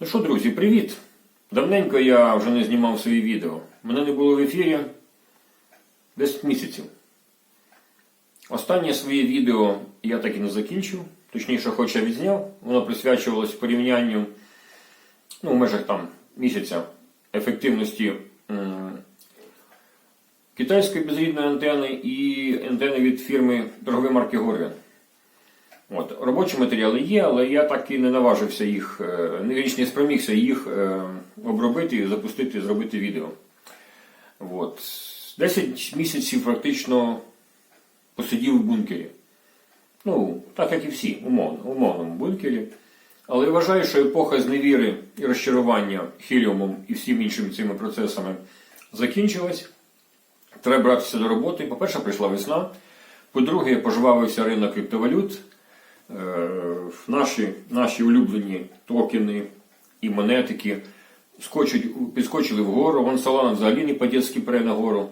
Ну що, друзі, привіт! Давненько я вже не знімав свої відео. Мене не було в ефірі 10 місяців. Останнє своє відео я так і не закінчив. Точніше, хоч я відзняв, воно присвячувалось порівнянню ну, в межах там місяця ефективності м, китайської безрідної антени і антени від фірми торгової марки Горвін. От, робочі матеріали є, але я так і не наважився їх, е, не спромігся їх е, обробити, запустити, зробити відео. От. 10 місяців практично посидів в бункері. Ну, так як і всі, умовно, в умовному бункері. Але я вважаю, що епоха зневіри і розчарування хіліумом і всім іншими цими процесами закінчилась. Треба братися до роботи. По-перше, прийшла весна. По-друге, пожвавився ринок криптовалют. Е, Наші, наші улюблені токени і монетики скочуть, підскочили вгору. Вон Солана взагалі не по-дєцьки пере нагору.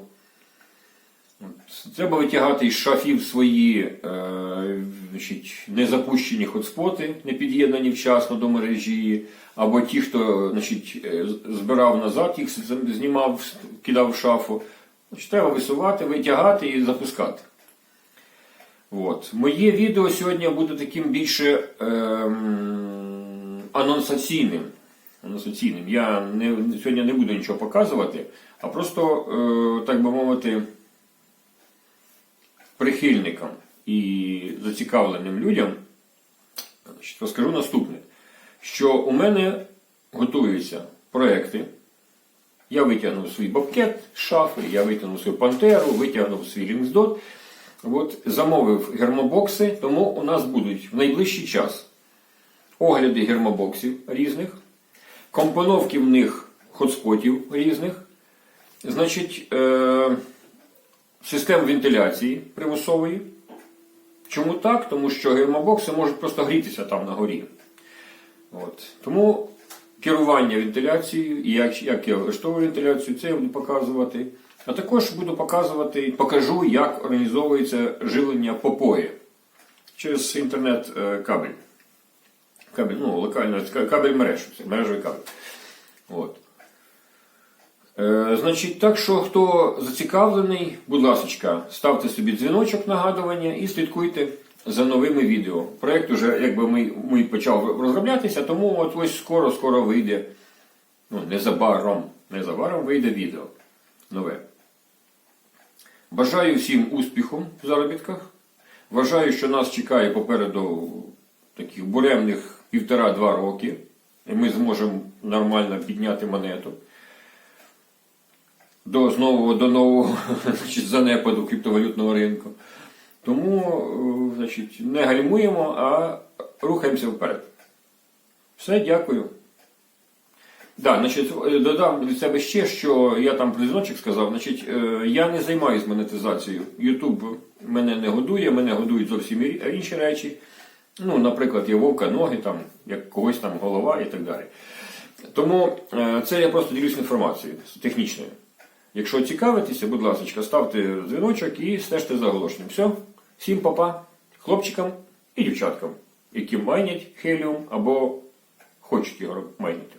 Треба витягати із шафів свої е, значить, незапущені хотспоти, не під'єднані вчасно до мережі, або ті, хто значить, е, збирав назад, їх знімав, кидав в шафу. Значить, треба висувати, витягати і запускати. От. Моє відео сьогодні буде таким більше ем, анонсаційним. анонсаційним. Я не, сьогодні не буду нічого показувати, а просто, е, так би мовити, прихильникам і зацікавленим людям розкажу наступне, що у мене готуються проекти. Я витягнув свій бобкет з шафи, я витягнув свою пантеру, витягнув свій лінксдот. От, замовив гермобокси, тому у нас будуть в найближчий час огляди гермобоксів різних, компоновки в них хотспотів різних, значить, е- систем вентиляції примусової. Чому так? Тому що гермобокси можуть просто грітися там на горі. От. Тому керування вентиляцією і як, як я влаштовую вентиляцію, це я буду показувати. А також буду показувати, покажу, як організовується живлення попої через інтернет-кабель. Кабель, ну, локально, кабель мереж, це мережевий кабель. От. Е, значить, так що хто зацікавлений, будь ласка, ставте собі дзвіночок нагадування і слідкуйте за новими відео. Проєкт уже якби ми, ми почав розроблятися, тому от ось скоро-скоро вийде, ну, незабаром, незабаром вийде відео нове. Бажаю всім успіху в заробітках. Вважаю, що нас чекає попереду таких буремних півтора-два роки, і ми зможемо нормально підняти монету до знову до нового значить, занепаду криптовалютного ринку. Тому е, значить, не гальмуємо, а рухаємося вперед. Все, дякую. Да, значить, додам від себе ще, що я там про дзвіночок сказав, значить, е, я не займаюся монетизацією. Ютуб мене не годує, мене годують зовсім інші речі. Ну, наприклад, є вовка ноги, там, як когось там голова і так далі. Тому е, це я просто ділюсь інформацією технічною. Якщо цікавитеся, будь ласка, ставте дзвіночок і стежте за оголошенням. Все, всім папа, хлопчикам і дівчаткам, які майнять хеліум або хочуть його майнити.